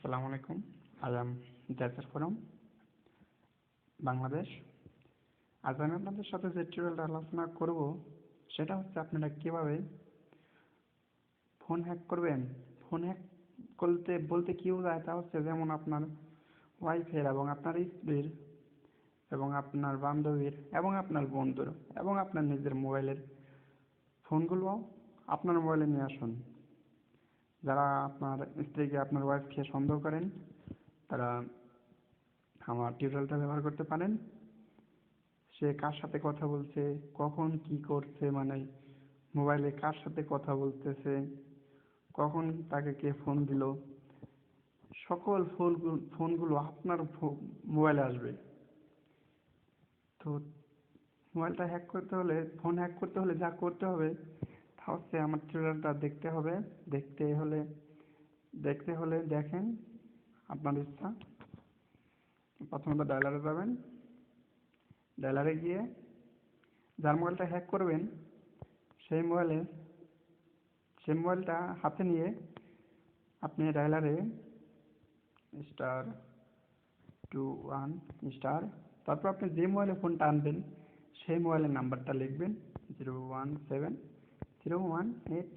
আসসালামু আলাইকুম। আজ আমি জাতীয় ফোরাম, বাংলাদেশ। আজ আমি আপনাদের সাথে যে টিউটোরিয়ালটা আলোচনা করব, সেটা হচ্ছে আপনারা কীভাবে ফোন হ্যাক করবেন। ফোন হ্যাক করতে, বলতে কী বোঝায় তা হচ্ছে যেমন আপনার ওয়াইফের এবং আপনার স্ত্রীর এবং আপনার বান্ধবীর এবং আপনার বন্ধুর এবং আপনার নিজের মোবাইলের ফোনগুলো আপনার মোবাইলে নিয়ে আসুন। যারা আপনার স্ত্রীকে আপনার ওয়াইফকে সন্দেহ করেন, তারা আমার টিউটোরিয়ালটা ব্যবহার করতে পারেন। সে কার সাথে কথা বলছে, কখন কি করছে মানে মোবাইলে কার সাথে কথা বলতেছে, কখন তাকে কে ফোন দিল, সকল ফোনগুলো ফোনগুলো আপনার মোবাইলে আসবে। তো মোবাইলটা হ্যাক করতে হলে ফোন হ্যাক করতে হলে যা করতে হবে হচ্ছে আমার টিউটোরিয়ালটা দেখতে হবে। দেখতে হলে দেখতে হলে দেখেন আপনার ইচ্ছা। প্রথমত ডায়লারে যাবেন। ডায়লারে গিয়ে যার মোবাইলটা হ্যাক করবেন, সেই মোবাইলে সেই মোবাইলটা হাতে নিয়ে আপনি ডায়লারে স্টার টু ওয়ান স্টার তারপর আপনি যে মোবাইলে ফোনটা আনবেন, সেই মোবাইলের নাম্বারটা লিখবেন zero one seven zero one eight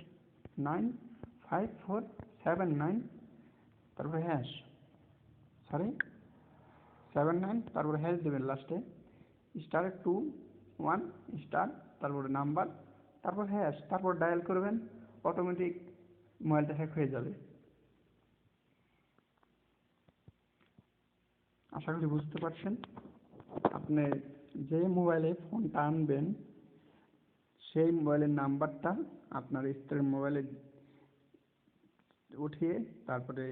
nine five four seven nine, তারপরে হ্যাশ সরি সেভেন নাইন তারপরে হ্যাশ দেবেন লাস্টে স্টার টু ওয়ান স্টার তারপরে নাম্বার তারপর হ্যাশ তারপর ডায়াল করবেন অটোমেটিক মোবাইলটা হ্যাক হয়ে যাবে। আশা করি বুঝতে পারছেন। আপনি যে মোবাইলে ফোনটা আনবেন সেই মোবাইলের নাম্বারটা আপনার স্ত্রীর মোবাইলে উঠিয়ে তারপরে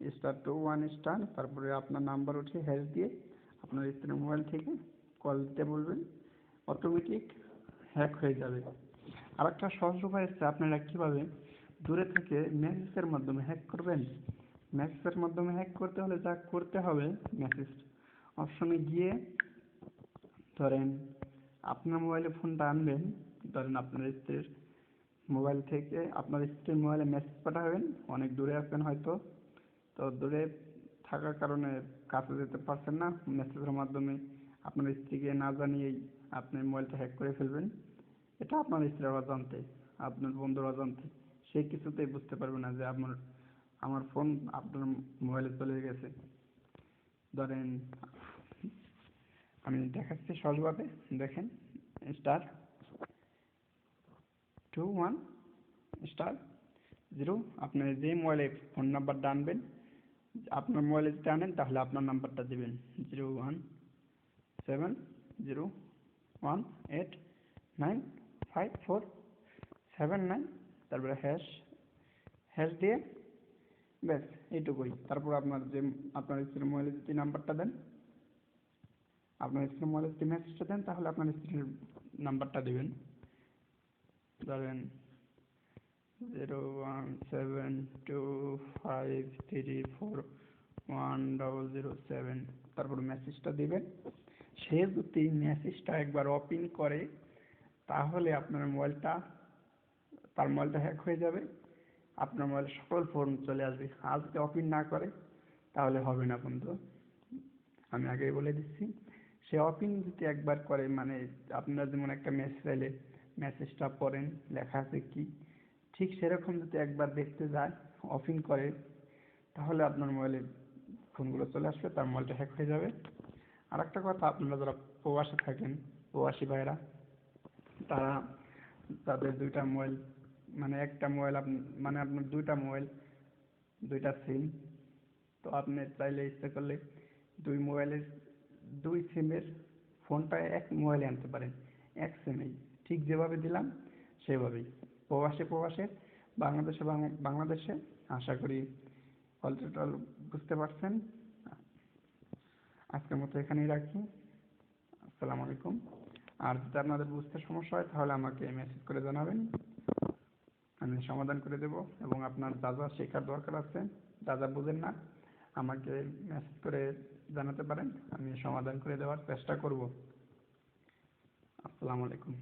স্টার টু ওয়ান স্টার তারপরে আপনার নাম্বার উঠিয়ে হ্যাশ দিয়ে আপনার স্ত্রীর মোবাইল থেকে কল দিতে বলবেন। অটোমেটিক হ্যাক হয়ে যাবে। আর একটা সহজ উপায় হচ্ছে আপনারা কীভাবে দূরে থেকে মেসেজের মাধ্যমে হ্যাক করবেন। মেসেজের মাধ্যমে হ্যাক করতে হলে যা করতে হবে মেসেজ অপশনে গিয়ে ধরেন আপনার মোবাইলে ফোনটা আনবেন ধরেন আপনার স্ত্রীর মোবাইল থেকে আপনার স্ত্রীর মোবাইলে মেসেজ পাঠাবেন, অনেক দূরে আছেন হয়তো, তো দূরে থাকার কারণে কাছে যেতে পারছেন না মেসেজের মাধ্যমে আপনার স্ত্রীকে না জানিয়েই আপনি মোবাইলটা হ্যাক করে ফেলবেন, এটা আপনার স্ত্রীর অজান্তে, আপনার বন্ধুর অজান্তে, সে কিছুতেই বুঝতে পারবে না যে আপনার, আমার ফোন আপনার মোবাইলে চলে গেছে। ধরেন আমি দেখাচ্ছি সহজভাবে দেখেন star two one star zero আপনি যে মোবাইলে ফোন নাম্বারটা আনবেন, আপনার মোবাইলে যদি আনেন, তাহলে আপনার নাম্বারটা দেবেন zero one seven zero one eight nine five four seven nine তারপরে হ্যাশ হ্যাশ দিয়ে, ব্যাস, এইটুকুই। তারপর আপনার যে, আপনার স্ত্রীর মোবাইলে যদি নাম্বারটা দেন আপনার স্ত্রীর মোবাইলে যদি মেসেজটা দেন, তাহলে আপনার স্ত্রীর নাম্বারটা দেবেন। ধরেন zero one seven two five three four one double zero seven তারপর মেসেজটা দেবেন। সে যদি মেসেজটা একবার ওপেন করে, তাহলে আপনার মোবাইলটা, তার মোবাইলটা হ্যাক হয়ে যাবে। আপনার মোবাইলে সকল ফোন চলে আসবে। আর যদি না করে, তাহলে হবে না বন্ধু। আমি আগেই বলে দিচ্ছি। সে ওপেন যদি একবার করে মানে আপনার যেমন একটা মেসেজ এলে মেসেজটা পড়েন, লেখা আছে কি, ঠিক সেরকম যদি একবার দেখতে যায় ওপেন করে, তাহলে আপনার মোবাইলে ফোনগুলো চলে আসবে, তার মোবাইলটা হ্যাক হয়ে যাবে। আর একটা কথা, আপনারা যারা প্রবাসে থাকেন, প্রবাসী ভাইরা তারা তাদের দুইটা মোবাইল মানে একটা মোবাইল মানে আপনার দুইটা মোবাইল দুইটা সিম তো আপনি চাইলে ইচ্ছে করলে দুই মোবাইলের দুই সিমের ফোনটা এক মোবাইলে আনতে পারেন, এক সিমেই। ঠিক যেভাবে দিলাম, সেভাবেই। প্রবাসে প্রবাসে, বাংলাদেশে বাংলাদেশে, আশা করি টোটাল বুঝতে পারছেন। আজকের মতো এখানেই রাখি। আসসালামু আলাইকুম। আর যদি আপনাদের বুঝতে সমস্যা হয়, তাহলে আমাকে মেসেজ করে জানাবেন। আমি সমাধান করে দেব এবং আপনার যা যা শেখার দরকার আছে, যা যা বুঝেন না আমাকে মেসেজ করে জানাতে পারেন আমি সমাধান করে দেওয়ার চেষ্টা করব। আসসালামু আলাইকুম।